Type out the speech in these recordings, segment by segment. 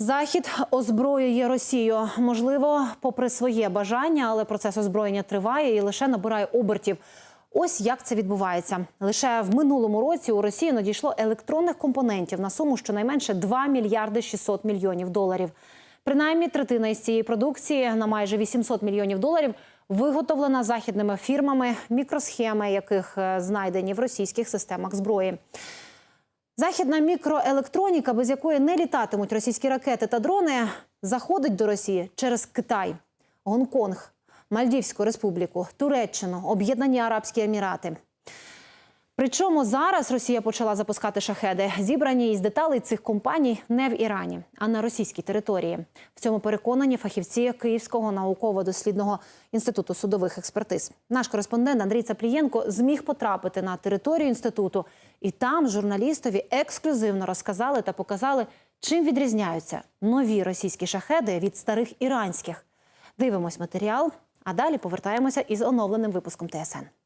Захід озброює Росію. Можливо, попри своє бажання, але процес озброєння триває і лише набирає обертів. Ось як це відбувається. Лише в минулому році у Росію надійшло електронних компонентів на суму щонайменше 2 мільярди 600 мільйонів доларів. Принаймні, третина із цієї продукції на майже 800 мільйонів доларів виготовлена західними фірмами, мікросхеми яких е, знайдені в російських системах зброї. Західна мікроелектроніка, без якої не літатимуть російські ракети та дрони, заходить до Росії через Китай, Гонконг, Мальдівську республіку, Туреччину, Об'єднані Арабські Емірати. Причому зараз Росія почала запускати шахеди, зібрані із деталей цих компаній не в Ірані, а на російській території. В цьому переконані фахівці Київського науково-дослідного інституту судових експертиз. Наш кореспондент Андрій Цаплієнко зміг потрапити на територію інституту, і там журналістові ексклюзивно розказали та показали, чим відрізняються нові російські шахеди від старих іранських. Дивимось матеріал, а далі повертаємося із оновленим випуском ТСН.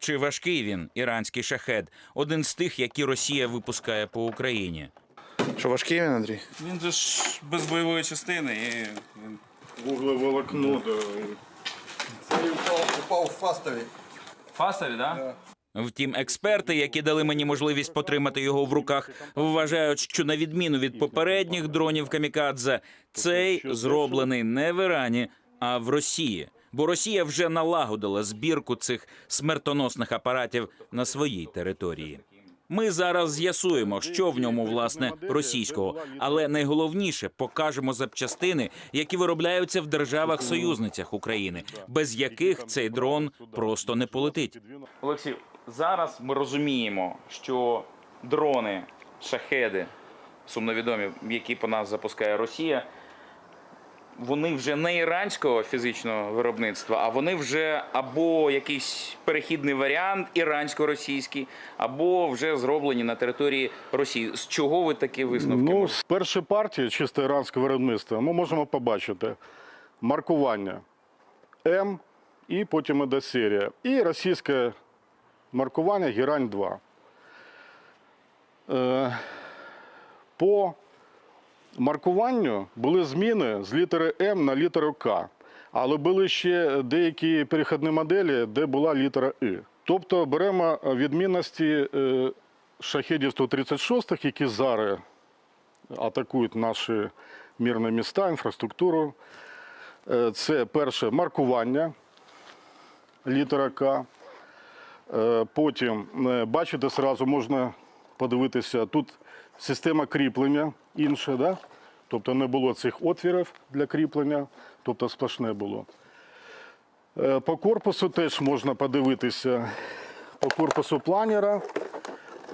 Чи важкий він, іранський шахед, один з тих, які Росія випускає по Україні? Що важкий він, Андрій? Він же ж без бойової частини і він Вуглеволокно, да. Цей упав, упав в фастові. фасові, да? Втім, експерти, які дали мені можливість потримати його в руках, вважають, що на відміну від попередніх дронів камікадзе, цей зроблений не в Ірані, а в Росії. Бо Росія вже налагодила збірку цих смертоносних апаратів на своїй території. Ми зараз з'ясуємо, що в ньому власне російського, але найголовніше покажемо запчастини, які виробляються в державах-союзницях України, без яких цей дрон просто не полетить. Олексій, зараз ми розуміємо, що дрони, шахеди, сумновідомі, які по нас запускає Росія, вони вже не іранського фізичного виробництва, а вони вже або якийсь перехідний варіант ірансько-російський, або вже зроблені на території Росії. З чого ви такі висновки? Ну, з першої партії, чисто іранське виробництво, ми можемо побачити маркування М і потім іде серія. І російське маркування Герань 2. Е, по маркуванню були зміни з літери М на літеру К. Але були ще деякі перехідні моделі, де була літера І. Тобто беремо відмінності е, шахедів 136, які зараз атакують наші мирні міста, інфраструктуру. Е, Це перше маркування літера К. Е, Потім, бачите, зразу можна подивитися, тут система кріплення інша, да? тобто не було цих отвірів для кріплення, тобто сплошне було. Е, По корпусу теж можна подивитися. По корпусу планера.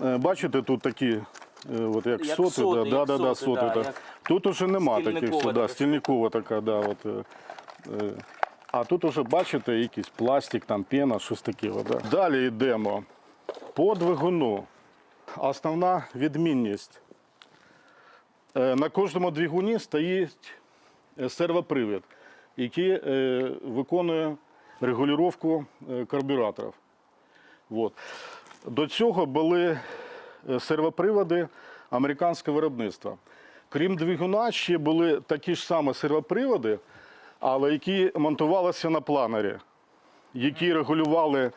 Е, Бачите, тут такі, е, от як, Як соти, соти, да, як да, да, соти, соти, да. як Тут уже нема таких, да, стільникова така, да, от. А тут уже бачите якийсь пластик, там пена, щось таке. от, Да. Далі йдемо по двигуну. Основна відмінність. Е, На кожному двигуні стоїть е, сервопривід, який е, виконує регулювання карбюраторів. От. До цього були сервоприводи американського виробництва. Крім двигуна, ще були такі ж самі сервоприводи, але які монтувалися на планері, які регулювали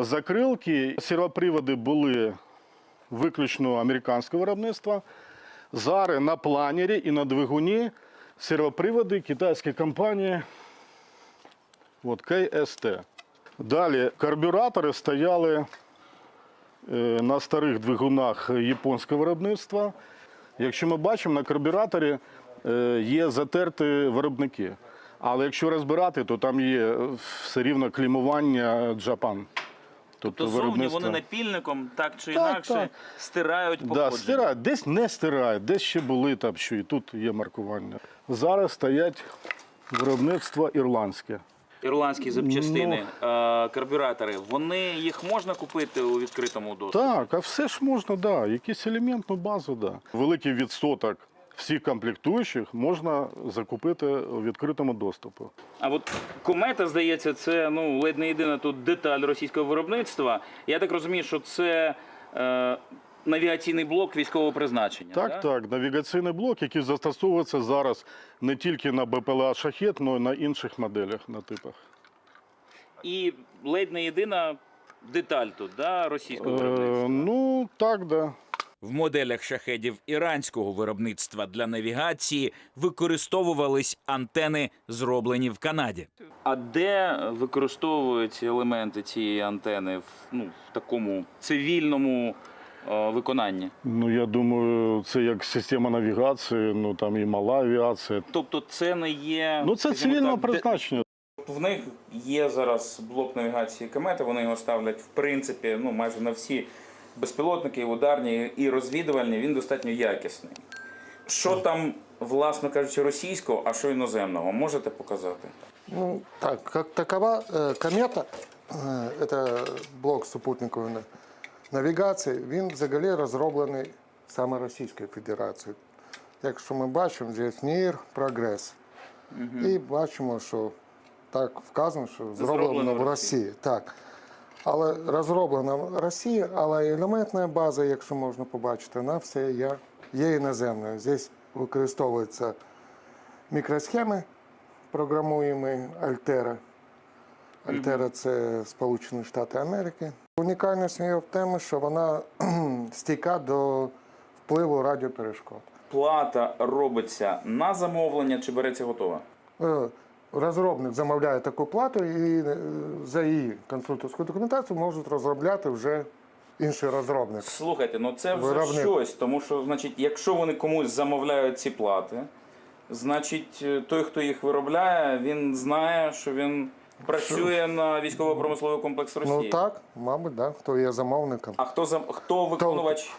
закрилки. Сервоприводи були виключно американського виробництва. Зараз на планері і на двигуні сервоприводи китайської компанії от, КСТ. Далі карбюратори стояли е, на старих двигунах японського виробництва. Якщо ми бачимо, на карбюраторі е, є затерті виробники. Але якщо розбирати, то там є все рівно клімування Japan. Тобто зовні вони напільником так чи інакше так. стирають Да, походження. стирають, десь не стирають, десь ще були там, що і тут є маркування. Зараз стоять виробництво ірландське. Ірландські запчастини, Ну. е, карбюратори, вони їх можна купити у відкритому доступі? Так, а все ж можна, да. Якийсь елементну базу, да. Великий відсоток всіх комплектуючих можна закупити у відкритому доступу. А от комета, здається, це ну ледь не єдина тут деталь російського виробництва. Я так розумію, що це е, навігаційний блок військового призначення. Так, да? так, навігаційний блок, який застосовується зараз не тільки на БПЛА Шахет, але й на інших моделях, на типах. І ледь не єдина деталь тут, да, російського Е, виробництва. ну, так, да. В моделях шахедів іранського виробництва для навігації використовувались антени, зроблені в Канаді. А де використовуються елементи цієї антени в, ну, в такому цивільному е, виконанні? Ну, я думаю, це як система навігації, ну там і мала авіація. Тобто це не є. Ну, це цивільного призначення. В них є зараз блок навігації комети, вони його ставлять в принципі ну, майже на всі безпілотники, і ударні і розвідувальні, він достатньо якісний. Що там, власно кажучи, російського, а що іноземного, можете показати? Ну, так, как такова э, комета, э, это блок супутникової на- навігації, він взагалі розроблений саме Російською Федерацією. Якщо ми бачимо, здесь МІР, прогрес. І бачимо, що так вказано, що зроблено, в в Росії. Так. Але розроблено в Росії, але елементна база, якщо можна побачити, вона все є, є іноземною. Здесь використовуються мікросхеми, програмуємо Альтера. Альтера це Сполучені Штати Америки. Унікальність її в тому, що вона стійка до впливу радіоперешкод. Плата робиться на замовлення чи береться готова? Розробник замовляє таку плату і е, за її конструкторську документацію можуть розробляти вже інший розробник. Слухайте, ну це вже Виробник. щось, тому що, значить, якщо вони комусь замовляють ці плати, значить е, той, хто їх виробляє, він знає, що він працює на військово-промисловий комплекс Росії. Ну так, мабуть, да, хто є замовником. А хто за хто виконувач?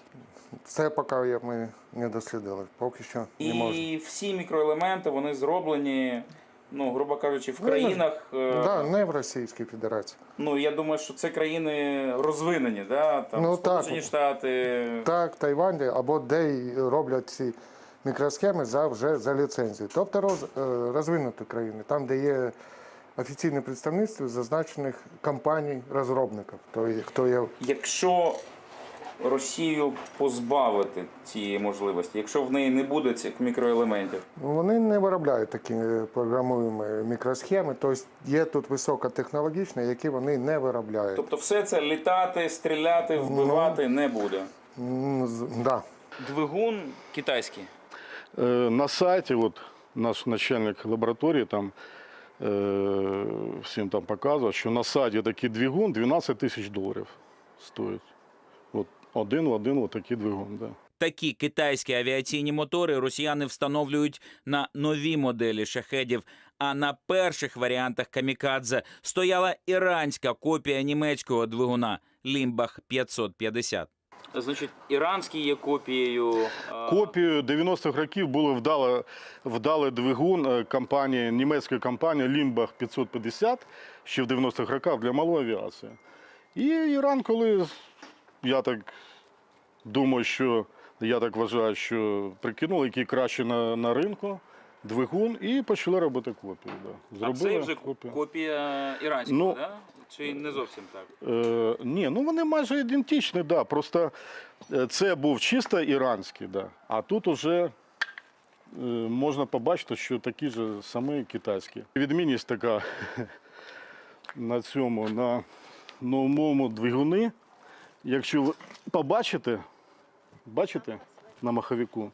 Це поки ми не дослідили. Поки що не. І всі мікроелементи вони зроблені, ну, грубо кажучи, в Ну, країнах. е, Да, не в Російській Федерації. Ну я думаю, що це країни розвинені, да? там Ну, Сполучені так. Штати. Так, Тайвань або де роблять ці мікросхеми за вже за ліцензією. Тобто роз, е, розвинуті країни, там, де є офіційне представництво зазначених компаній розробників. То є, хто є Якщо Росію позбавити цієї можливості, якщо в неї не буде цих мікроелементів, Вони не виробляють такі програмуємо мікросхеми, тобто є тут високотехнологічні, які вони не виробляють. тобто все це літати, стріляти, вбивати не буде. Да. Двигун китайський. Е, на сайті, от наш начальник лабораторії там е, всім там показував, що на сайті такий двигун 12 тисяч доларів стоїть. Один в один от такий двигун. Да. Такі китайські авіаційні мотори росіяни встановлюють на нові моделі шахедів. А на перших варіантах камікадзе стояла іранська копія німецького двигуна Лімбах 550. Значить, іранський є копією. а, Копією 90-х років було вдало, вдалий двигун е, компанії, німецької компанії Limbach 550 ще в 90-х роках для малої авіації. І Іран, коли я так думаю, що я так вважаю, що прикинули, який краще на, на ринку двигун, і почали робити копію. Да. А це вже копія іранського, Ну, да? чи не зовсім так? Е, ні, ну вони майже ідентичні, да. Просто е, це був чисто іранський, да. а тут уже е, можна побачити, що такі ж самі китайські. Відмінність така на цьому, на новому двигуни. Якщо ви побачите, бачите на маховику?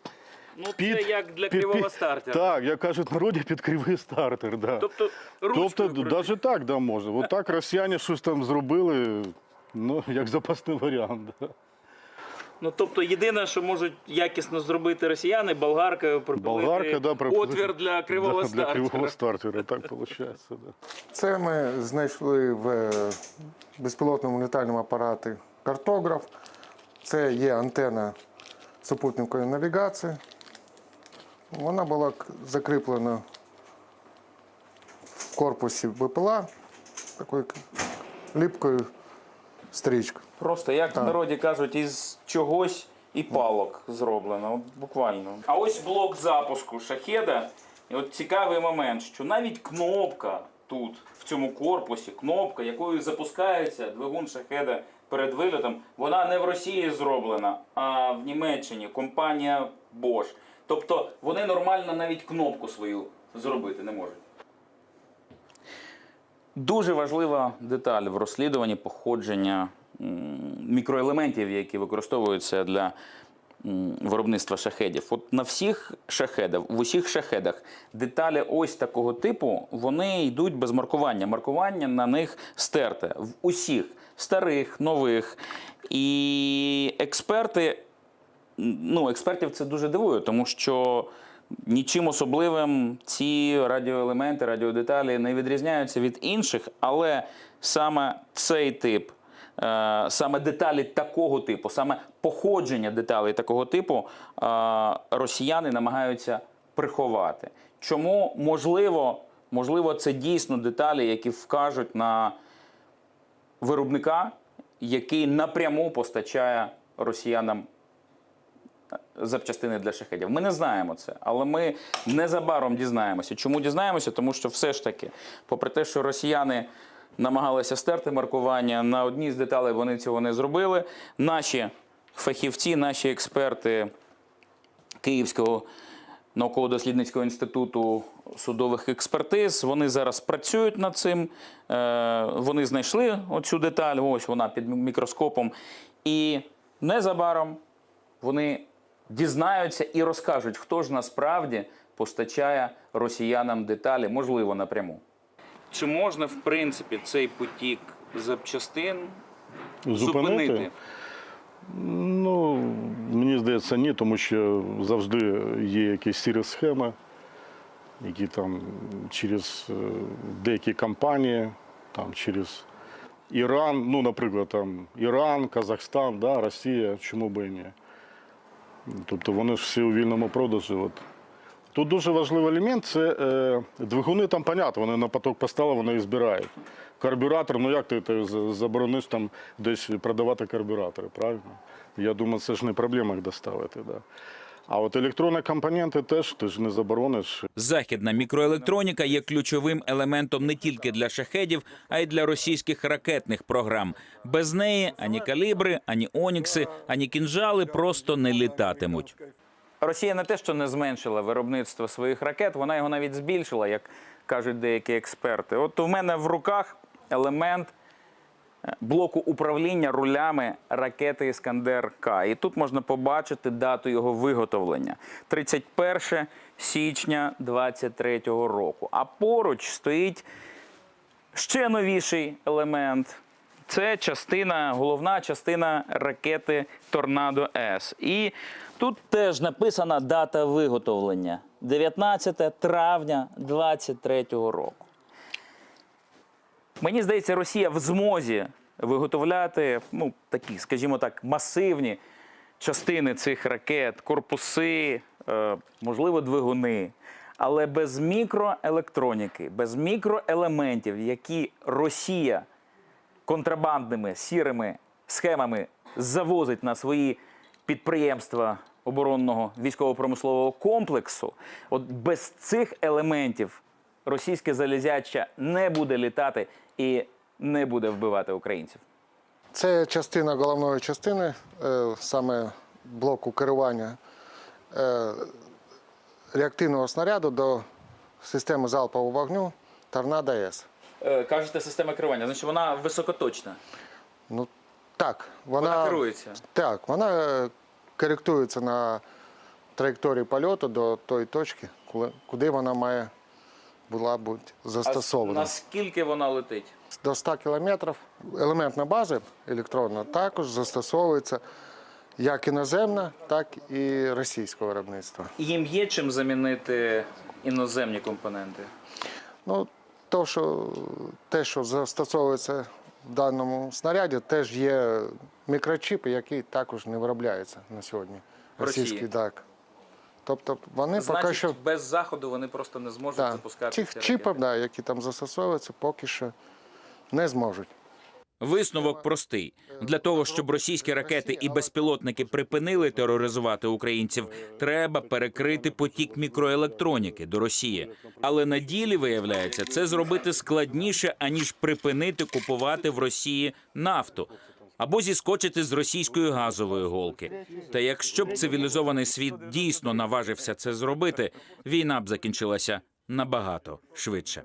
Ну, це Під- як для під- кривого під- стартера. Так, як кажуть в народі, під кривий стартер. Да. Тобто, ручкою Тобто, навіть так да, можна. От так росіяни щось там зробили, ну, як запасний варіант. Да. Ну, тобто, єдине, що можуть якісно зробити росіяни, болгаркою припилити Болгарка, да, припили- отвір для кривого да, стартера. Для кривого стартера, так виходить. Да. Це ми знайшли в е, безпілотному літальному апараті картограф. Це є антена супутникової навігації. Вона була закріплена в корпусі БПЛА такою ліпкою стрічкою. Просто, як в народі кажуть, із чогось і палок зроблено. От буквально. А ось блок запуску шахеда. І от цікавий момент, що навіть кнопка тут, в цьому корпусі, кнопка, якою запускається двигун шахеда перед вильотом, вона не в Росії зроблена, а в Німеччині. Компанія Bosch. Тобто вони нормально навіть кнопку свою зробити не можуть. Дуже важлива деталь в розслідуванні походження мікроелементів, які використовуються для виробництва шахедів. От на всіх шахедах, в усіх шахедах деталі ось такого типу вони йдуть без маркування. Маркування на них стерте в усіх старих, нових. І експерти ну, експертів це дуже дивує, тому що нічим особливим ці радіоелементи, радіодеталі не відрізняються від інших, але саме цей тип, е, саме деталі такого типу, саме походження деталей такого типу е, росіяни намагаються приховати. Чому можливо, можливо, це дійсно деталі, які вкажуть на виробника, який напряму постачає росіянам запчастини для шахедів. Ми не знаємо це, але ми незабаром дізнаємося. Чому дізнаємося? Тому що все ж таки, попри те, що росіяни намагалися стерти маркування, на одній з деталей вони цього не зробили. Наші фахівці, наші експерти Київського науково-дослідницького інституту судових експертиз. Вони зараз працюють над цим. Е, Вони знайшли оцю деталь, ось вона під мікроскопом. І незабаром вони дізнаються і розкажуть, хто ж насправді постачає росіянам деталі, можливо, напряму. Чи можна, в принципі, цей потік запчастин Зупинити? Ну, мені здається, ні, тому що завжди є якісь сірі схеми, які там через е, деякі компанії, там через Іран, ну, наприклад, там Іран, Казахстан, да, Росія, чому би і ні. Тобто вони ж всі у вільному продажі. От. Тут дуже важливий елемент це е, двигуни там, понятно, вони на поток поставили, вони їх збирають. Карбюратор, ну як ти, ти заборониш там десь продавати карбюратори, правильно? Я думаю, це ж не проблема їх доставити. Да. А от електронні компоненти теж ти ж не заборониш. Західна мікроелектроніка є ключовим елементом не тільки для шахедів, а й для російських ракетних програм. Без неї ані калібри, ані онікси, ані кінжали просто не літатимуть. Росія не те, що не зменшила виробництво своїх ракет, вона його навіть збільшила, як кажуть деякі експерти. От у мене в руках елемент е, блоку управління рулями ракети Іскандер К. І тут можна побачити дату його виготовлення 31 січня 23-го року. А поруч стоїть ще новіший елемент. Це частина, головна частина ракети Торнадо С. І тут теж написана дата виготовлення 19 травня 23-го року. Мені здається, Росія в змозі виготовляти ну, такі, скажімо так, масивні частини цих ракет, корпуси, е, можливо, двигуни. Але без мікроелектроніки, без мікроелементів, які Росія контрабандними сірими схемами завозить на свої підприємства оборонного військово-промислового комплексу, от без цих елементів російське залізяча не буде літати і не буде вбивати українців. Це частина головної частини, е, саме блоку керування е, реактивного снаряду до системи залпового вогню Торнадо С. Е, Кажете, система керування, значить вона високоточна. Ну так, вона, Вона керується. Так, вона коректується на траєкторії польоту до тої точки, куди вона має була А застосована. наскільки вона летить? До 100 кілометрів елементна база електронна також застосовується як іноземна, так і російського виробництва. Їм є чим замінити іноземні компоненти. Ну, то, що, те, що застосовується в даному снаряді, теж є мікрочіпи, які також не виробляються на сьогодні. Російські, так. Тобто вони поки що без заходу вони просто не зможуть да, запускати цих ці чіпів, да, які там застосовуються, поки що не зможуть. Висновок простий для того, щоб російські ракети і безпілотники припинили тероризувати українців, треба перекрити потік мікроелектроніки до Росії. Але на ділі виявляється, це зробити складніше аніж припинити купувати в Росії нафту. Або зіскочити з російської газової голки. Та якщо б цивілізований світ дійсно наважився це зробити, війна б закінчилася набагато швидше.